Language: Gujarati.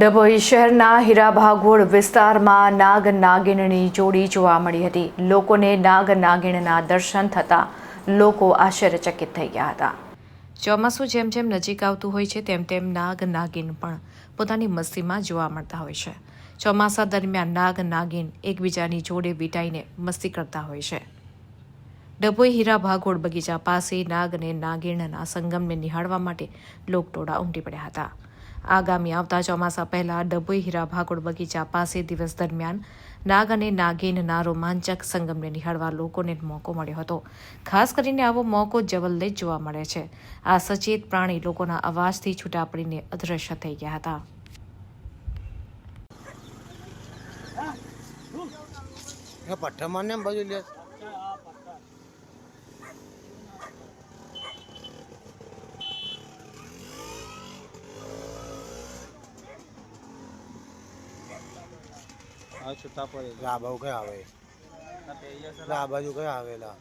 ડભોઈ શહેરના હીરાભાગોળ વિસ્તારમાં નાગ નાગિનની જોડી જોવા મળી હતી. લોકોને નાગ નાગિણના દર્શન થતાં લોકો આશ્ચર્યચકિત થઈ ગયા હતા. ચોમાસું જેમ જેમ નજીક આવતું હોય છે, તેમ તેમ નાગ નાગિન પણ પોતાની મસ્તીમાં જોવા મળતા હોય છે. ચોમાસા દરમિયાન નાગ નાગિન એકબીજાની જોડે વિટાઈને મસ્તી કરતા હોય છે. ડભોઈ હીરા ભાગોળ બગીચા પાસે નાગ અને નાગિણના સંગમને નિહાળવા માટે લોકટોળા ઉમટી પડ્યા હતા. આગામી આવતા ચોમાસા પહેલા ડભોઈ, હીરા ભાગોળ બગીચા પાસે દિવસ દરમિયાન નાગ અને નાગિનના રોમાંચક સંગમને નિહાળવા લોકોને મોકો મળ્યો હતો. ખાસ કરીને આવો મોકો જવલ્લે જોવા મળે છે. આ સચેત પ્રાણી લોકોના અવાજથી છૂટા પડીને અદૃશ્ય થઈ ગયા હતા. પઠ્ઠામાં ને બાજુ લે. આ છૂટા પડે આ કયા આવે? આ બાજુ કયા આવેલા?